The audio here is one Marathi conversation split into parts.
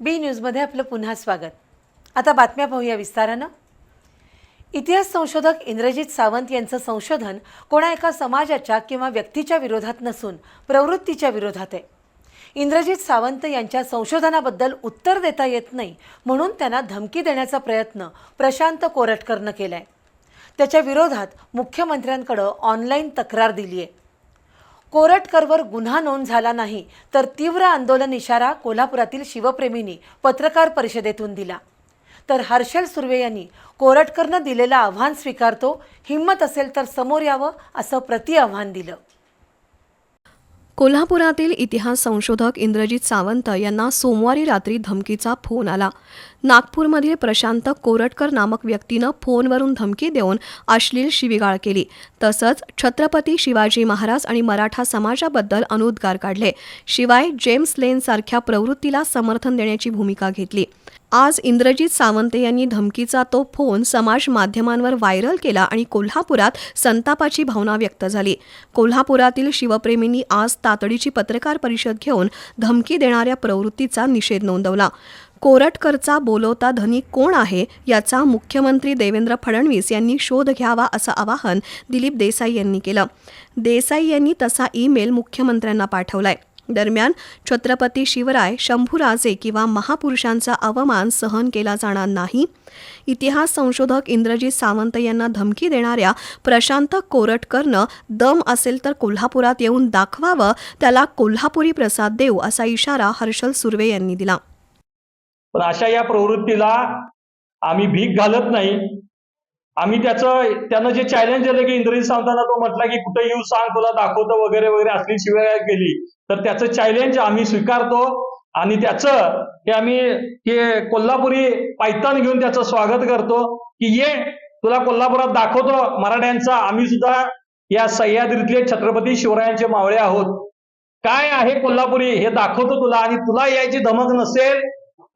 बी न्यूजमध्ये आपलं पुन्हा स्वागत. आता बातम्या पाहूया विस्तारानं. इतिहास संशोधक इंद्रजित सावंत यांचं संशोधन कोणा एका समाजाच्या किंवा व्यक्तीच्या विरोधात नसून प्रवृत्तीच्या विरोधात आहे. इंद्रजित सावंत यांच्या संशोधनाबद्दल उत्तर देता येत नाही म्हणून त्यांना धमकी देण्याचा प्रयत्न प्रशांत कोरटकरनं केलाय. त्याच्या विरोधात मुख्यमंत्र्यांकडं ऑनलाईन तक्रार दिली आहे कोरटकरवर गुन्हा नोंद झाला नाही तर तीव्र आंदोलन इशारा कोल्हापुरातील शिवप्रेमींनी पत्रकार परिषदेतून दिला. तर हर्षल सुर्वे यांनी कोरटकरनं दिलेलं आव्हान स्वीकारतो हिंमत असेल तर समोर यावं असं प्रति आव्हान दिलं. कोल्हापुरातील इतिहास संशोधक इंद्रजित सावंत यांना सोमवारी रात्री धमकीचा फोन आला. नागपूरमधील प्रशांत कोरटकर नामक व्यक्तीनं फोनवरून धमकी देऊन अश्लील शिवीगाळ केली. तसंच छत्रपती शिवाजी महाराज आणि मराठा समाजाबद्दल अनुद्गार काढले. शिवाय जेम्स लेन सारख्या प्रवृत्तीला समर्थन देण्याची भूमिका घेतली. आज इंद्रजित सावंत यांनी धमकीचा तो फोन समाज माध्यमांवर व्हायरल केला आणि कोल्हापुरात संतापाची भावना व्यक्त झाली. कोल्हापुरातील शिवप्रेमींनी आज तातडीची पत्रकार परिषद घेऊन धमकी देणाऱ्या प्रवृत्तीचा निषेध नोंदवला. कोरटकरचा बोलवता धनी कोण आहे याचा मुख्यमंत्री देवेंद्र फडणवीस यांनी शोध घ्यावा असं आवाहन दिलीप देसाई यांनी केलं. देसाई यांनी तसा ईमेल मुख्यमंत्र्यांना पाठवलाय. दरम्यान छत्रपती शिवराय शंभूराजे किंवा महापुरुषांचा अवमान सहन केला जाणार नाही. इतिहास संशोधक इंद्रजीत सावंत यांना धमकी देणाऱ्या प्रशांत कोरटकरनं दम असेल तर कोल्हापुरात येऊन दाखवावं त्याला कोल्हापुरी प्रसाद देऊ असा इशारा हर्षल सुर्वे यांनी दिला. पण अशा या प्रवृत्तीला आम्ही भीक घालत नाही. आम्ही त्याचं त्यानं जे चॅलेंज दिलं की इंद्रजित सावंतांना तो म्हटला की कुठे येऊ सांग तुला दाखवतो वगैरे वगैरे असली शिवाय केली तर त्याचं चॅलेंज आम्ही स्वीकारतो आणि त्याचं हे आम्ही हे कोल्हापुरी पायतान घेऊन त्याचं स्वागत करतो की ये तुला कोल्हापुरात दाखवतो मराठ्यांचा. आम्ही सुद्धा या सह्याद्रीतले छत्रपती शिवरायांचे मावळे आहोत. काय आहे कोल्हापुरी? हे दाखवतो तुला आणि तुला यायची धमक नसेल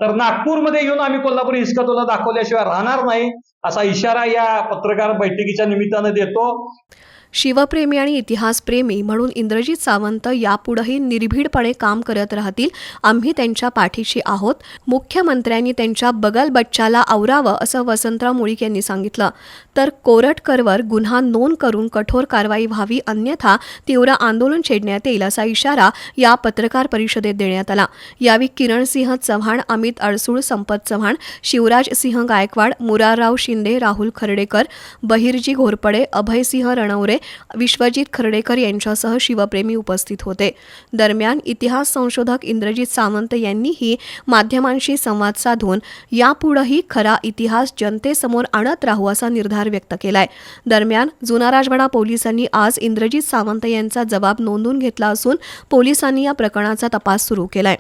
तर नागपूरमध्ये येऊन आम्ही कोल्हापूर हिसकतोला तुला दाखवल्याशिवाय राहणार नाही असा इशारा या पत्रकार बैठकीच्या निमित्तानं देतो. शिवप्रेमी आणि इतिहासप्रेमी म्हणून इंद्रजित सावंत यापुढेही निर्भीडपणे काम करत राहतील. आम्ही त्यांच्या पाठीशी आहोत. मुख्यमंत्र्यांनी त्यांच्या बगल बच्चाला आवरावं असं वसंतराव मुळीक यांनी सांगितलं. तर कोरटकरवर गुन्हा नोंद करून कठोर कारवाई व्हावी अन्यथा तीव्र आंदोलन छेडण्यात येईल असा इशारा या पत्रकार परिषदेत देण्यात आला. यावेळी किरणसिंह चव्हाण अमित अडसूळ संपत चव्हाण शिवराज सिंह गायकवाड मुरारराव शिंदे राहुल खर्डेकर बहिर्जी घोरपडे अभयसिंह रणवरे विश्वजित खर्डेकर यांच्यासह शिवप्रेमी उपस्थित होते. दरम्यान इतिहास संशोधक इंद्रजित सावंत यांनीही माध्यमांशी संवाद साधून यापुढेही खरा इतिहास जनतेसमोर आणत राहू असा निर्धार व्यक्त केलाय. दरम्यान जुना राजवाडा पोलिसांनी आज इंद्रजित सावंत यांचा जबाब नोंदून घेतला असून पोलिसांनी या प्रकरणाचा तपास सुरू केलाय.